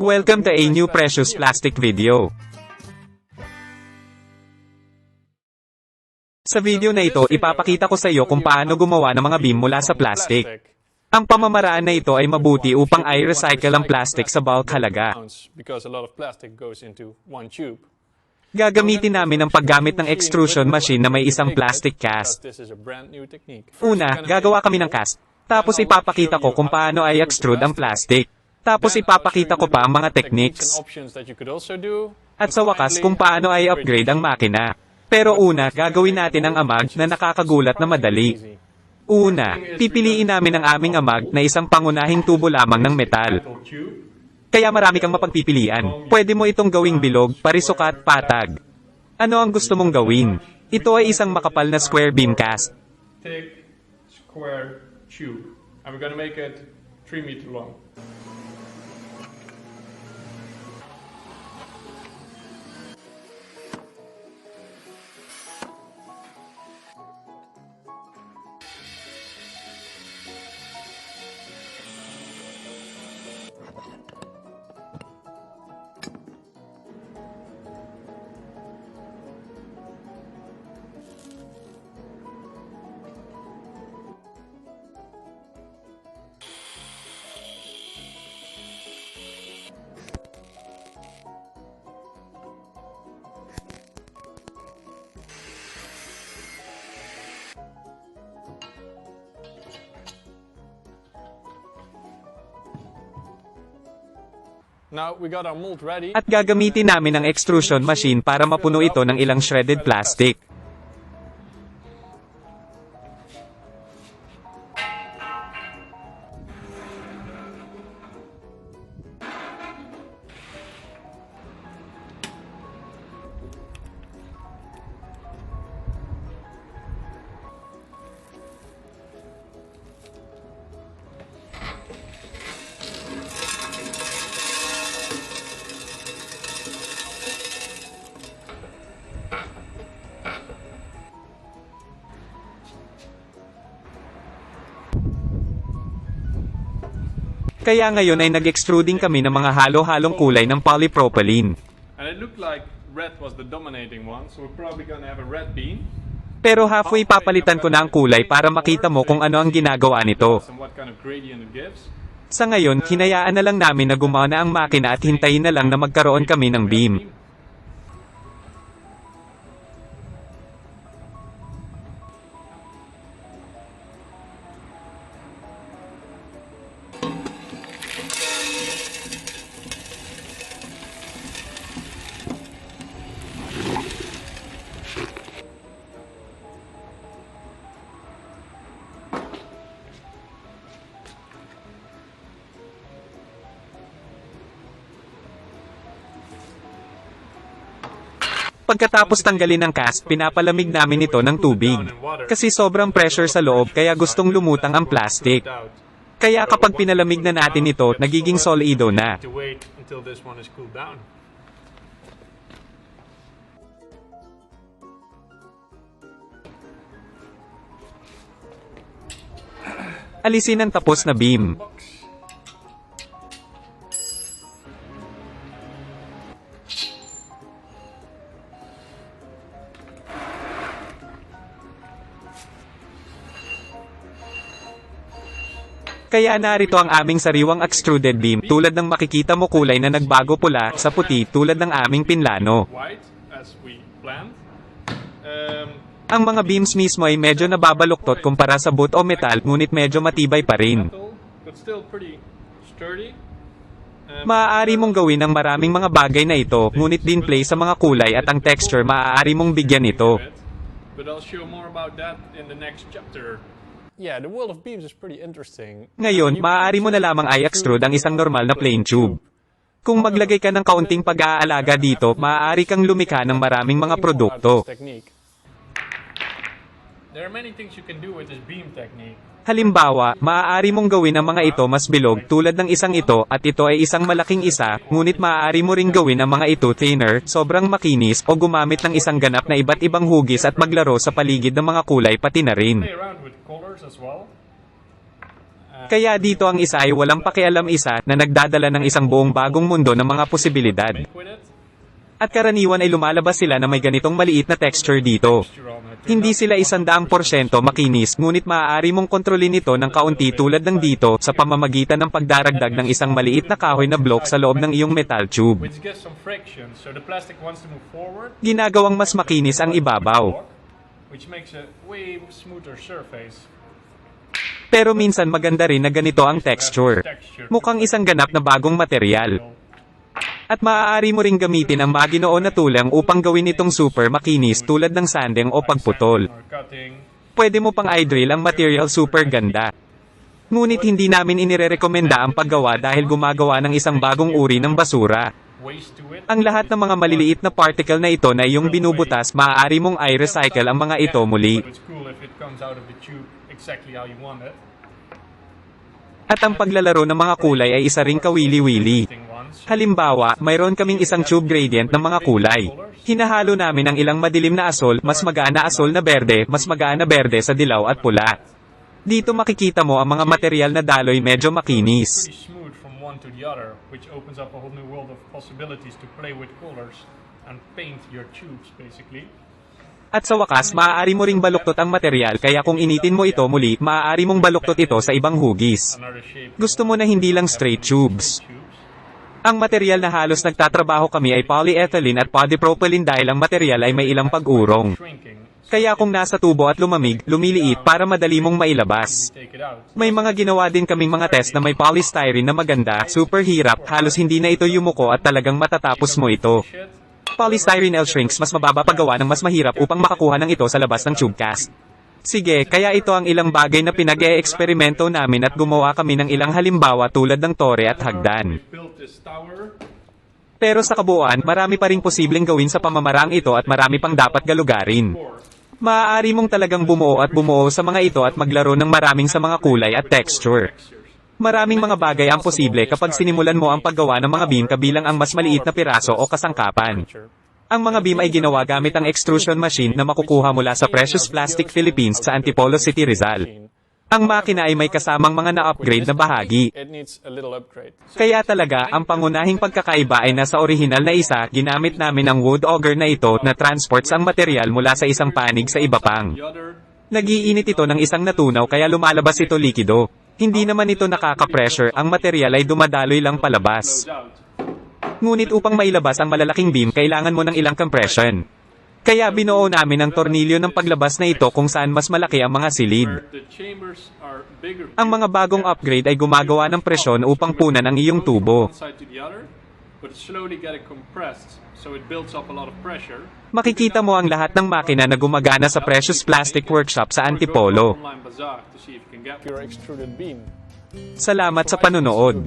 Welcome to a new precious plastic video. Sa video na ito, ipapakita ko sa iyo kung paano gumawa ng mga beam mula sa plastic. Ang pamamaraan na ito ay mabuti upang i-recycle ang plastic sa bulk halaga. Gagamitin namin ang paggamit ng extrusion machine na may isang plastic cast. Una, gagawa kami ng cast. Tapos ipapakita ko kung paano ay extrude ang plastic. Tapos ipapakita ko pa ang mga techniques. At sa wakas kung paano ay upgrade ang makina. Pero una, gagawin natin ang amag na nakakagulat na madali. Una, pipiliin namin ang aming amag na isang pangunahing tubo lamang ng metal. Kaya marami kang mapagpipilian. Pwede mo itong gawing bilog, parisukat, patag. Ano ang gusto mong gawin? Ito ay isang makapal na square beam cast. Square tube. We're gonna make it 3 meter long. Now we got our mold ready. At gagamitin namin ang extrusion machine para mapuno ito ng ilang shredded plastic. Kaya ngayon ay nag-extruding kami ng mga halo-halong kulay ng polypropylene. And it looked like red was the dominating one, so we're probably gonna have a red beam. Pero halfway papalitan ko na ang kulay para makita mo kung ano ang ginagawa nito. Sa ngayon, hinayaan na lang namin na gumana ang makina at hintayin na lang na magkaroon kami ng beam. Pagkatapos tanggalin ang cast, pinapalamig namin ito ng tubig. Kasi sobrang pressure sa loob kaya gustong lumutang ang plastic. Kaya kapag pinalamig na natin ito, nagiging solido na. Alisin ang tapos na beam. Kaya narito ang aming sariwang extruded beam tulad ng makikita mo kulay na nagbago pula sa puti tulad ng aming pinlano. Um, Ang mga beams mismo ay medyo nababaluktot kumpara sa boot o metal ngunit medyo matibay pa rin. Um, Maaari mong gawin ang maraming mga bagay na ito, ngunit din play sa mga kulay at ang texture maaari mong bigyan ito. But I'll show more about that in the next chapter. Yeah, the world of beams is pretty interesting. Ngayon, maaari mo na lamang i-extrude ang isang normal na plain tube. Kung maglagay ka ng kaunting pag-aalaga dito, maaari kang lumikha ng maraming mga produkto. There are many things you can do with this beam technique. Halimbawa, maaari mong gawin ang mga ito mas bilog tulad ng isang ito at ito ay isang malaking isa, ngunit maaari mo ring gawin ang mga ito thinner, sobrang makinis o gumamit ng isang ganap na iba't ibang hugis at maglaro sa paligid ng mga kulay pati na rin. Kaya dito ang isa ay walang pakialam isa na nagdadala ng isang buong bagong mundo ng mga posibilidad. At karaniwan ay lumalabas sila na may ganitong maliit na texture dito. Hindi sila isandaang porsyento makinis ngunit maaari mong kontrolin ito ng kaunti tulad ng dito sa pamamagitan ng pagdaragdag ng isang maliit na kahoy na block sa loob ng iyong metal tube. Ginagawang mas makinis ang ibabaw. Pero minsan maganda rin na ganito ang texture. Mukhang isang ganap na bagong material. At maaari mo ring gamitin ang maginoon na tulang upang gawin itong super makinis tulad ng sanding o pagputol. Pwede mo pang i-drill ang material super ganda. Ngunit hindi namin inirerekomenda ang paggawa dahil gumagawa ng isang bagong uri ng basura. Ang lahat ng mga maliliit na particle na ito na iyong binubutas, maaari mong i-recycle ang mga ito muli. At ang paglalaro ng mga kulay ay isa ring kawili-wili. Halimbawa, mayroon kaming isang tube gradient ng mga kulay. Hinahalo namin ang ilang madilim na asol, mas magaana asol na berde, mas magaana berde sa dilaw at pula. Dito makikita mo ang mga material na daloy medyo makinis. At sa wakas, maaari mo ring baluktot ang material kaya kung initin mo ito muli, maaari mong baluktot ito sa ibang hugis. Gusto mo na hindi lang straight tubes. Ang material na halos nagtatrabaho kami ay polyethylene at polypropylene dahil ang material ay may ilang pag-urong. Kaya kung nasa tubo at lumamig, lumiliit para madali mong mailabas. May mga ginawa din kaming mga test na may polystyrene na maganda, super hirap, halos hindi na ito yumuko at talagang matatapos mo ito. Polystyrene L shrinks mas mababa paggawa ng mas mahirap upang makakuha ng ito sa labas ng tube cast. Sige, kaya ito ang ilang bagay na pinag-e-eksperimento namin at gumawa kami ng ilang halimbawa tulad ng tore at hagdan. Pero sa kabuuan, marami pa ring posibleng gawin sa pamamarang ito at marami pang dapat galugarin. Maaari mong talagang bumuo at bumuo sa mga ito at maglaro ng maraming sa mga kulay at texture. Maraming mga bagay ang posible kapag sinimulan mo ang paggawa ng mga beam kabilang ang mas maliit na piraso o kasangkapan. Ang mga beam ay ginawa gamit ang extrusion machine na makukuha mula sa Precious Plastic Philippines sa Antipolo City, Rizal. Ang makina ay may kasamang mga na-upgrade na bahagi. Kaya talaga, ang pangunahing pagkakaiba ay nasa orihinal na isa, ginamit namin ang wood auger na ito na transports ang material mula sa isang panig sa iba pang. Nagiinit ito ng isang natunaw kaya lumalabas ito likido. Hindi naman ito nakaka-pressure, ang material ay dumadaloy lang palabas. Ngunit upang mailabas ang malalaking beam, kailangan mo ng ilang compression. Kaya binuo namin ang tornilyo ng paglabas na ito kung saan mas malaki ang mga silid. Ang mga bagong upgrade ay gumagawa ng presyon upang punan ang iyong tubo. Makikita mo ang lahat ng makina na gumagana sa Precious Plastic Workshop sa Antipolo. Salamat sa panunood.